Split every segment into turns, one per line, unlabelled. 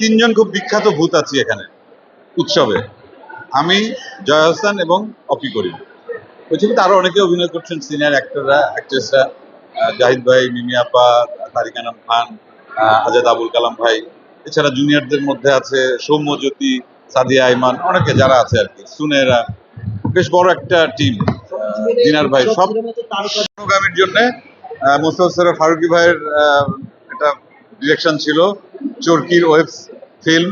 তিনজন খুব বিখ্যাত ভূত আছি এখানে, উৎসবে। আমি জয় এবং অপি করিম। ওই ছবিতে আরও অনেকে অভিনয় করছেন, সিনিয়র অ্যাক্টররা অ্যাক্ট্রেসরা জাহিদ ভাই, মিমি আপা, তারিক আনাম খান আজাদ আবুল কালাম ভাই, এছাড়া জুনিয়রদের মধ্যে আছে সৌম্যজ্যোতি সাদিয়া আইমান, অনেকে যারা আছে আর কি, সুনেরা। বেশ বড় একটা টিম দিনার ভাই। সব অনুগামীর জন্য মোস্তাফ ফারুকি ভাইয়ের একটা ডিরেকশন ছিল। চরকির ওয়েব ফিল্ম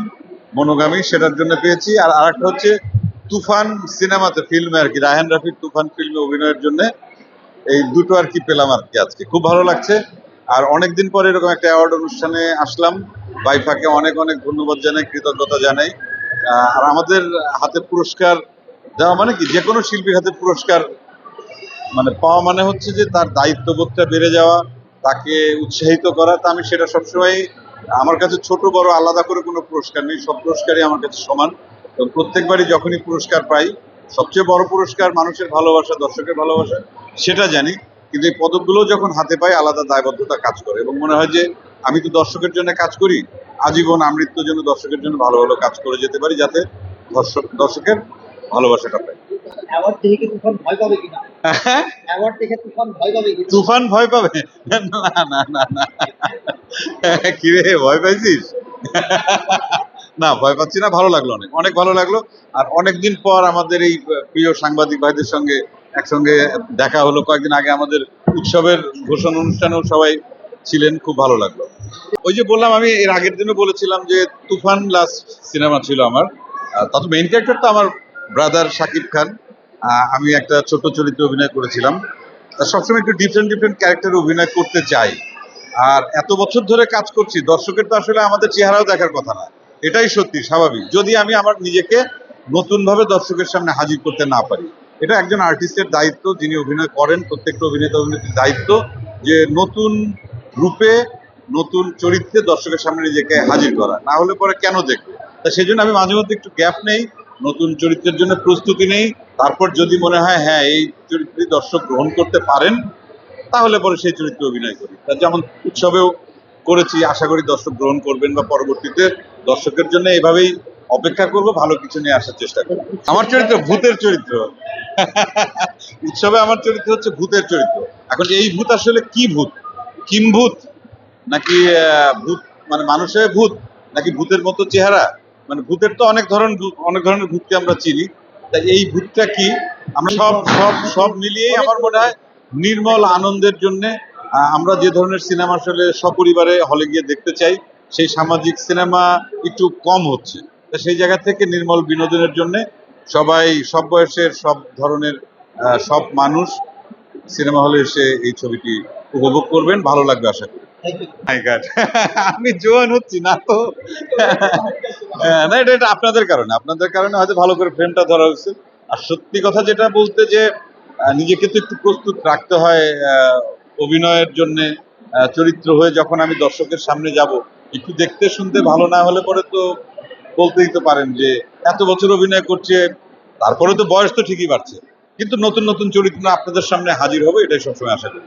মনোগামী, সেটার জন্য পেয়েছি। আর আরেকটা হচ্ছে তুফান সিনেমাতে ফিল্মে আর কি, রায়হান রাফির তুফান ফিল্মে অভিনয়ের জন্য এই দুটো আর কি পেলাম আর কি আজকে। খুব ভালো লাগছে। আর অনেকদিন পরে এরকম একটা অ্যাওয়ার্ড অনুষ্ঠানে আসলাম। বাইফাকে অনেক অনেক ধন্যবাদ জানাই, কৃতজ্ঞতা জানাই। আর আমাদের হাতে পুরস্কার দেওয়া মানে কি যে কোনো শিল্পীর হাতে পুরস্কার মানে পাওয়া মানে হচ্ছে যে তার দায়িত্ববোধটা বেড়ে যাওয়া, তাকে উৎসাহিত করা। তা আমি সেটা সবসময় আমার কাছে ছোট, বড়, আলাদা করে কোনো পুরস্কার নেই। সব পুরস্কারই আমার কাছে সমান। এবং প্রত্যেকবারই যখনই পুরস্কার পাই, সবচেয়ে বড় পুরস্কার মানুষের ভালোবাসা, দর্শকের ভালোবাসা, সেটা জানি। কিন্তু এই পদকগুলো যখন হাতে পাই, আলাদা দায়বদ্ধতা কাজ করে। এবং মনে হয় যে আমি তো দর্শকের জন্য কাজ করি, আজীবন আমৃত্যু জন্য দর্শকের জন্য ভালো ভালো কাজ করে যেতে পারি, যাতে দর্শক, দর্শকের ভালোবাসাটা পাই।
অ্যাওয়ার্ড দেখে তুফান ভয় পাবে কিনা? অ্যাওয়ার্ড দেখে তুফান ভয় পাবে কিনা?
তুফান ভয় পাবে? না না না না কিরে ভয় পাইছিস? না ভয় পাচ্ছি না ভালো লাগল অনেক অনেক ভালো লাগল। আর অনেকদিন পর আমাদের এই প্রিয় সাংবাদিক ভাইদের সঙ্গে একসঙ্গে দেখা হলো। কয়েকদিন আগে আমাদের উৎসবের ঘোষণা অনুষ্ঠানেও সবাই ছিলেন খুব ভালো লাগল। ওই যে বললাম আমি এর আগের দিনও বলেছিলাম যে তুফান লাস্ট সিনেমা ছিল আমার। তত মেইন ক্যারেক্টার তো আমার ব্রাদার শাকিব খান আমি একটা ছোট চরিত্রে অভিনয় করেছিলাম। সবসময় একটু ডিফারেন্ট ডিফারেন্ট ক্যারেক্টার অভিনয় করতে চাই। আর এত বছর ধরে কাজ করছি, দর্শকের তো আসলে আমাদের চেহারাও দেখার কথা না। এটাই সত্যি, স্বাভাবিক। যদি আমি আমার নিজেকে নতুন ভাবে দর্শকের সামনে হাজির করতে না পারি, এটা একজন আর্টিস্টের দায়িত্ব, যিনি অভিনয় করেন, প্রত্যেকটা অভিনেতা অভিনেত্রীর দায়িত্ব, যে নতুন রূপে, নতুন চরিত্রে দর্শকের সামনে নিজেকে হাজির করা। না হলে পরে কেন দেখবে? তা সেই জন্য আমি মাঝে মধ্যে একটু গ্যাপ নেই। নতুন চরিত্রের জন্য প্রস্তুতি নেই। তারপর যদি মনে হয় হ্যাঁ এই চরিত্রে দর্শক গ্রহণ করতে পারেন, তাহলে পরে সেই চরিত্রে অভিনয় করি। তা যেমন উৎসবেও করেছি, আশা করি দর্শক গ্রহণ করবেন বা পরবর্তীতে দর্শকের জন্য এভাবেই অপেক্ষা করব, ভালো কিছু নিয়ে আসার চেষ্টা করব। আমার চরিত্র ভূতের চরিত্র। উৎসবে আমার চরিত্র হচ্ছে ভূতের চরিত্র। এখন এই ভূত আসলে কি ভূত? কিম ভূত নাকি ভূত মানে মানুষের ভূত? নাকি ভূতের মতো চেহারা? মানে ভূতের তো অনেক ধরন অনেক ধরনের ভূতকে আমরা চিনি। তা এই ভূতটা কি? আমরা সব সব সব মিলিয়েই আমার মনে হয় নির্মল আনন্দের জন্য আমরা যে ধরনের সিনেমা আসলে সপরিবারে হলে গিয়ে দেখতে চাই সেই সামাজিক সিনেমা একটু কম হচ্ছে। তা সেই জায়গা থেকে নির্মল বিনোদনের জন্য সবাই সব বয়সের সব ধরনের সব মানুষ সিনেমা হলে এসে এই ছবিটি উপভোগ করবেন। ভালো লাগবে আশা করি। আমি জোয়ান হচ্ছি না তো? হ্যাঁ, না এটা আপনাদের কারণে। আপনাদের কারণে হয়তো ভালো করে ফ্রেমটা ধরা আর সত্যি কথা যেটা বলতে যে নিজেকে তো একটু প্রস্তুত রাখতে হয় অভিনয়ের জন্য চরিত্র হয়ে যখন আমি দর্শকের সামনে যাব একটু দেখতে শুনতে ভালো না হলে পরে তো বলতেই তো পারেন যে এত বছর অভিনয় করছে তারপরে তো বয়স তো ঠিকই বাড়ছে। কিন্তু নতুন নতুন চরিত্র আপনাদের সামনে হাজির হবে এটাই সবসময় আশা করি।